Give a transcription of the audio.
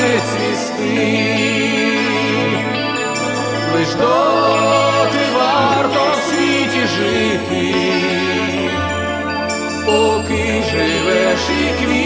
не цвісти, лиш доти варто в світі жити, поки живеш і квітнеш.